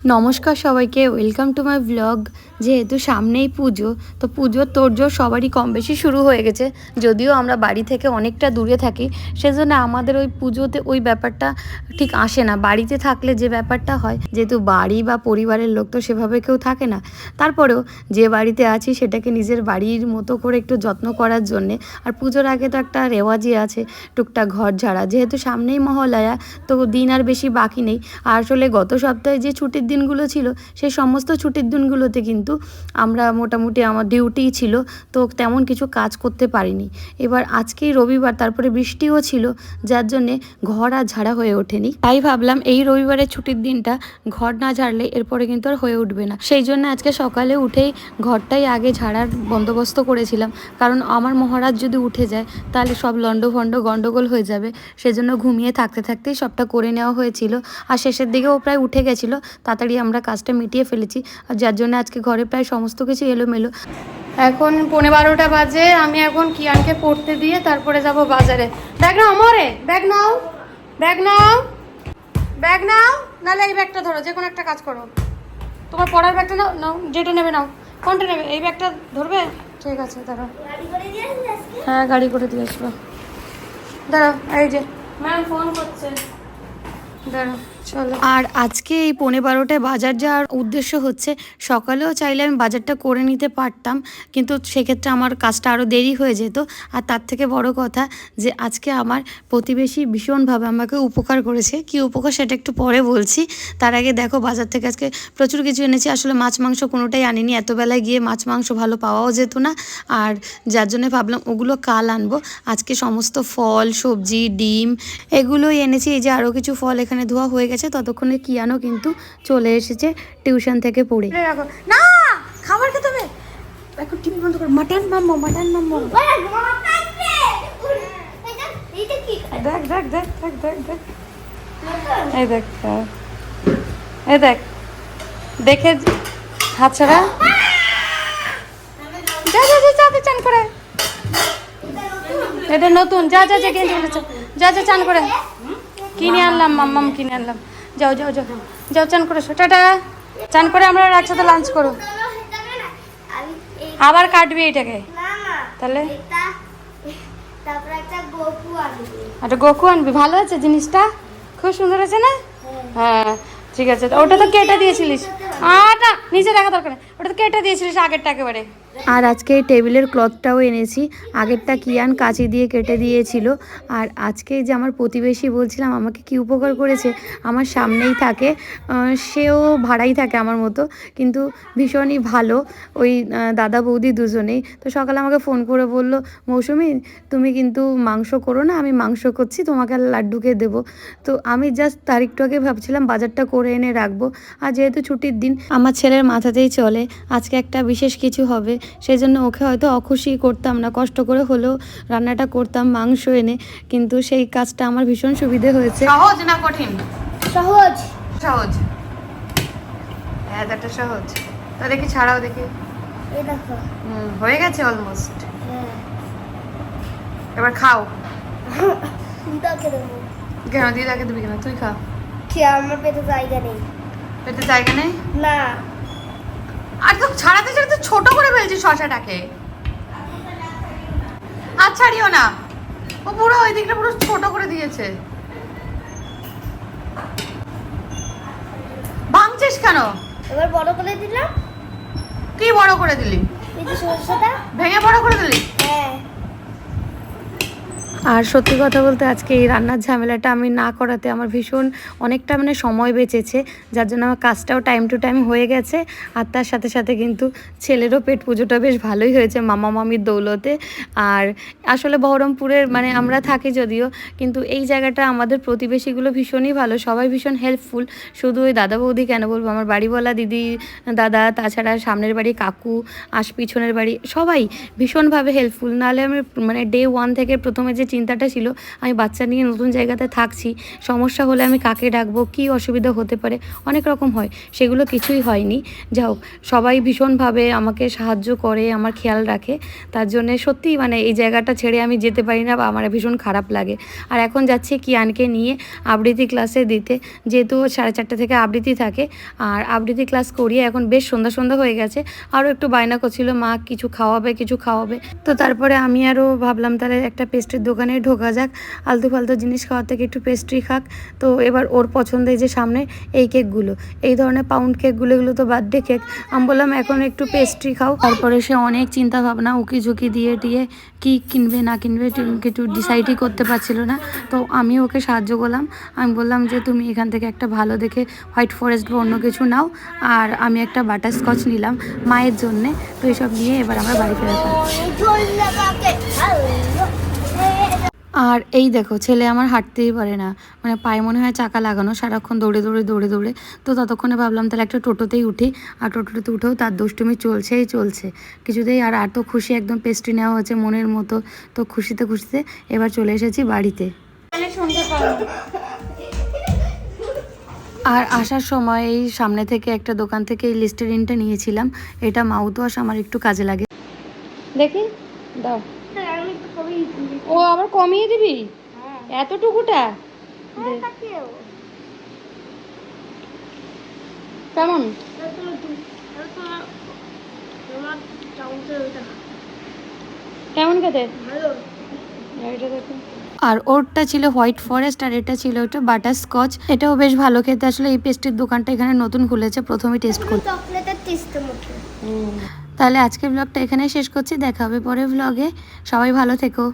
নমস্কার সবাইকে welcome to my blog যেহেতু সামনেই পুজো, তো পুজোর তোড়জোড় সবারই কম বেশি শুরু হয়ে গেছে। যদিও আমরা বাড়ি থেকে অনেকটা দূরে থাকি, সেজন্য আমাদের ওই পুজোতে ওই ব্যাপারটা ঠিক আসে না। বাড়িতে থাকলে যে ব্যাপারটা হয়, যেহেতু বাড়ি বা পরিবারের লোক তো সেভাবে কেউ থাকে না। তারপরেও যে বাড়িতে আছি, সেটাকে নিজের বাড়ির মতো করে একটু যত্ন করার জন্যে। আর পুজোর আগে তো একটা রেওয়াজই আছে, টুকটাক ঘর ঝাড়া। যেহেতু সামনেই মহালয়া, তো দিন আর বেশি বাকি নেই। আর আসলে গত সপ্তাহে যে ছুটির দিনগুলো ছিল সেই সমস্ত ছুটির দিনগুলোতে কিন্তু আমরা মোটামুটি আমার ডিউটি ছিল, তো তেমন কিছু কাজ করতে পারিনি। এবার আজকেই রবিবার, তারপরে বৃষ্টিও ছিল, যার জন্যে ঘর আর ঝাড়া হয়ে ওঠেনি। তাই ভাবলাম এই রবিবারের ছুটির দিনটা ঘর না ঝাড়লে এরপরে কিন্তু আর হয়ে উঠবে না। সেই জন্য আজকে সকালে উঠেই ঘরটাই আগে ঝাড়ার বন্দোবস্ত করেছিলাম, কারণ আমার মহারাজ যদি উঠে যায়, তাহলে সব লন্ড ভন্ড গন্ডগোল হয়ে যাবে। সেজন্য ঘুমিয়ে থাকতে থাকতেই সবটা করে নেওয়া হয়েছিল। আর শেষের দিকে ও প্রায় উঠে গেছিল তাড়াতাড়ি আমরা কাজটা মিটিয়ে ফেলেছি। আর যার জন্য আজকে ঘরে প্রায় সমস্ত কিছু এলোমেলো। এখন পনেরো বারোটা বাজে, আমি এখন কিয়ানকে পড়তে দিয়ে তারপরে যাব বাজারে। ব্যাগ নাও মরে ব্যাগ নাও ব্যাগ নাও ব্যাগ নাও। নাহলে এই ব্যাগটা ধরো যে কোনো একটা কাজ করো। তোমার পড়ার ব্যাগটা নাও নাও, যেটা নেবে নাও। কোনটা নেবে? এই ব্যাগটা ধরবে? ঠিক আছে, দাঁড়াও। হ্যাঁ গাড়ি করে দিয়ে আসব। দাঁড়াও, এই যে। ম্যাম, ফোন করছে। আর আজকে এই পৌনে বারোটায় বাজার যাওয়ার উদ্দেশ্য হচ্ছে, সকালেও চাইলে আমি বাজারটা করে নিতে পারতাম, কিন্তু সেক্ষেত্রে আমার কাজটা আরও দেরি হয়ে যেত। আর তার থেকে বড় কথা যে, আজকে আমার প্রতিবেশী ভীষণভাবে আমাকে উপকার করেছে। কি উপকার সেটা একটু পরে বলছি। তার আগে দেখো, বাজার থেকে আজকে প্রচুর কিছু এনেছি। আসলে মাছ, মাংস কোনোটাই আনিনি। এত বেলায় গিয়ে মাছ, মাংস ভালো পাওয়াও যেত না। আর যার জন্য ভাবলাম, ওগুলো কাল আনব। আজকে সমস্ত ফল, সবজি, ডিম, এগুলোই এনেছি। এই যে আরও কিছু ফল এখানে ধোয়া হয়ে গেছে ততক্ষণে কিয়ানো কিন্তু চলে এসেছে টিউশন থেকে পড়ে। না! খাবার খেতে হবে। এখন টিভি বন্ধ কর। মাটন মাম্মো মাটন মাম্মো। দেখ দেখ দেখ দেখ দেখ দেখ। দেখ দেখ। হাত ছাড়া। যা যা যা করে। এটা নতুন। যা যা যা যা, চান করে। কিনে আনলাম, মাম্মাম কিনে আনলাম। যাও যাও যাও যাও, চান করে। টাটা। চান করে আমরা একসাথে লাঞ্চ করো। আবার কাটবি এটাকে। তাহলে? একটা একটা গোকু আনবি। ভালো আছে জিনিসটা? খুব সুন্দর আছে না? হ্যাঁ ঠিক আছে। ওটা তো কেটে দিয়েছিলিস। আর না নিচে রাখা দরকার নেই। ওটা তো কেটে দিয়েছিলিস আগেরটা একেবারে। আর আজকে টেবিলের ক্লথটাও এনেছি। আগেরটা কিয়ান কাঁচি দিয়ে কেটে দিয়েছিল। আর আজকে যে আমার প্রতিবেশী বলছিলাম, আমাকে কি উপকার করেছে, আমার সামনেই থাকে। সেও ভাড়াই থাকে আমার মতো, কিন্তু ভীষণই ভালো। ওই দাদা বৌদি দুজনেই। তো সকালে আমাকে ফোন করে বলল, মৌসুমি, তুমি কিন্তু মাংস করো না, আমি মাংস করছি, তোমাকে লাড্ডুকে দেবো। তো আমি জাস্ট তারিখটাকে ভাবছিলাম, বাজারটা করে এনে রাখব। আর যেহেতু ছুটির দিন, আমার ছেলের মাথাতেই চলে। আজকে একটা বিশেষ কিছু হবে। সেই জন্য ওকে হয়তো অখুশি করতাম না। কষ্ট করে হলেও রান্নাটা করতাম মাংস এনে। কিন্তু সেই কাজটা আমার ভীষণ সুবিধে হয়েছে। সহজ না কঠিন? সহজ। সহজ। হ্যাঁ এটা সহজ। তো দেখি ছাড়াও দেখি। এই দেখো। হুম হয়ে গেছে অলমোস্ট হ্যাঁ। এবার খাও। কেন দিবি কেন? তুই খা। কি আমার পেটে জায়গা নেই। পেটে জায়গা নেই? না। আর তো ছাড়াতে ছাড়াতে ছোট করে ফেলছি শশাটাকে। আর ছাড়িও না। ও পুরো ওই দিকটা পুরো ছোট করে দিয়েছে। ভাঙছিস কেন? এবার বড় করে দিলাম। কি বড় করে দিলি? ভেঙে বড় করে দিলি? হ্যাঁ। আর সত্যি কথা বলতে আজকে এই রান্নার ঝামেলাটা আমি না করাতে আমার ভীষণ অনেকটা মানে সময় বেঁচেছে, যার জন্য আমার কাজটাও টাইম টু টাইম হয়ে গেছে। আর তার সাথে সাথে কিন্তু ছেলেরও পেট পুজোটা বেশ ভালোই হয়েছে মামা মামির দৌলতে। আর আসলে বহরমপুরের মানে আমরা থাকি যদিও, কিন্তু এই জায়গাটা আমাদের প্রতিবেশীগুলো ভীষণই ভালো, সবাই ভীষণ হেল্পফুল শুধু ওই দাদা বৌদি কেন বলব? আমার বাড়িওয়ালা দিদি, দাদা, তাছাড়া সামনের বাড়ি কাকু আশ পিছনের বাড়ি, সবাই ভীষণভাবে হেল্পফুল নাহলে আমি মানে ডে ওয়ান থেকে প্রথমে যে চিন্তাটা ছিল, আমি বাচ্চা নিয়ে নতুন জায়গাতে থাকছি, সমস্যা হলে আমি কাকে ডাকবো, কী অসুবিধা হতে পারে, অনেক রকম হয়, সেগুলো কিছুই হয়নি। যা হোক, সবাই ভীষণভাবে আমাকে সাহায্য করে, আমার খেয়াল রাখে, তার জন্যে সত্যিই মানে এই জায়গাটা ছেড়ে আমি যেতে পারি না বা আমার ভীষণ খারাপ লাগে। আর এখন যাচ্ছি কিয়ানকে নিয়ে আবৃত্তি ক্লাসে দিতে, যেহেতু সাড়ে চারটে থেকে আবৃত্তি থাকে, আর আবৃত্তি ক্লাস করিয়ে এখন বেশ সন্ধ্যা সন্ধ্যা হয়ে গেছে, আরও একটু বায়না করছিল, মা, কিছু খাওয়াবে কিছু খাওয়াবে। তো তারপরে আমি আরও ভাবলাম, তাহলে একটা পেস্টের দোকানে ঢোকা যাক। আলতু ফালতু জিনিস খাওয়ার থেকে একটু পেস্ট্রি খাক। তো এবার ওর পছন্দের যে সামনে এই কেকগুলো এই ধরনের পাউন্ড কেকগুলো এগুলো তো বার্থডে কেক আমি বললাম, এখন একটু পেস্ট্রি খাও। তারপরে সে অনেক চিন্তা ভাবনা উকি ঝুঁকি দিয়ে দিয়ে কি কিনবে, না কিনবে কিছু ডিসাইডই করতে পারছিল না। তো আমি ওকে সাহায্য করলাম। আমি বললাম যে, তুমি এখান থেকে একটা ভালো দেখে হোয়াইট ফরেস্ট বা অন্য কিছু নাও। আর আমি একটা বাটার স্কচ নিলাম মায়ের জন্যে। তো এইসব নিয়ে এবার আমরা বাড়ি ফেরতাম আর এই দেখো, ছেলে আমার হাঁটতেই পারে না। মানে পায়ে মনে হয় চাকা লাগানো, সারাক্ষণ দৌড়ে দৌড়ে দৌড়ে দৌড়ে। তো ততক্ষণে ভাবলাম, তাহলে একটা টোটোতেই উঠি। আর টোটোতে উঠেও তার দুষ্টুমি চলছেই চলছে। কিছুতেই আর এত খুশি একদম পেস্ট্রি নেওয়া হচ্ছে মনের মতো। তো খুশিতে খুশিতে এবার চলে এসেছি বাড়িতে। আর আসার সময় এই সামনে থেকে একটা দোকান থেকে এই লিস্টেরিনটা নিয়েছিলাম। এটা মাউথ ওয়াশ আমার একটু কাজে লাগে। দেখি, দাও। ও আবার কমিয়ে দিবি? এতটুকুটা? কেমন? কেমন খেতে? আর ওরটা ছিল হোয়াইট ফরেস্ট আর এটা ছিল ওটা বাটার স্কচ এটাও বেশ ভালো খেতে। আসলে এই পেস্টের দোকানটা এখানে নতুন খুলেছে। প্রথমে টেস্ট করি চকলেটের টেস্টের মতো তাহলে আজকের ব্লগটা এখানে শেষ করছি। দেখা হবে পরের ব্লগে সবাই ভালো থেকো।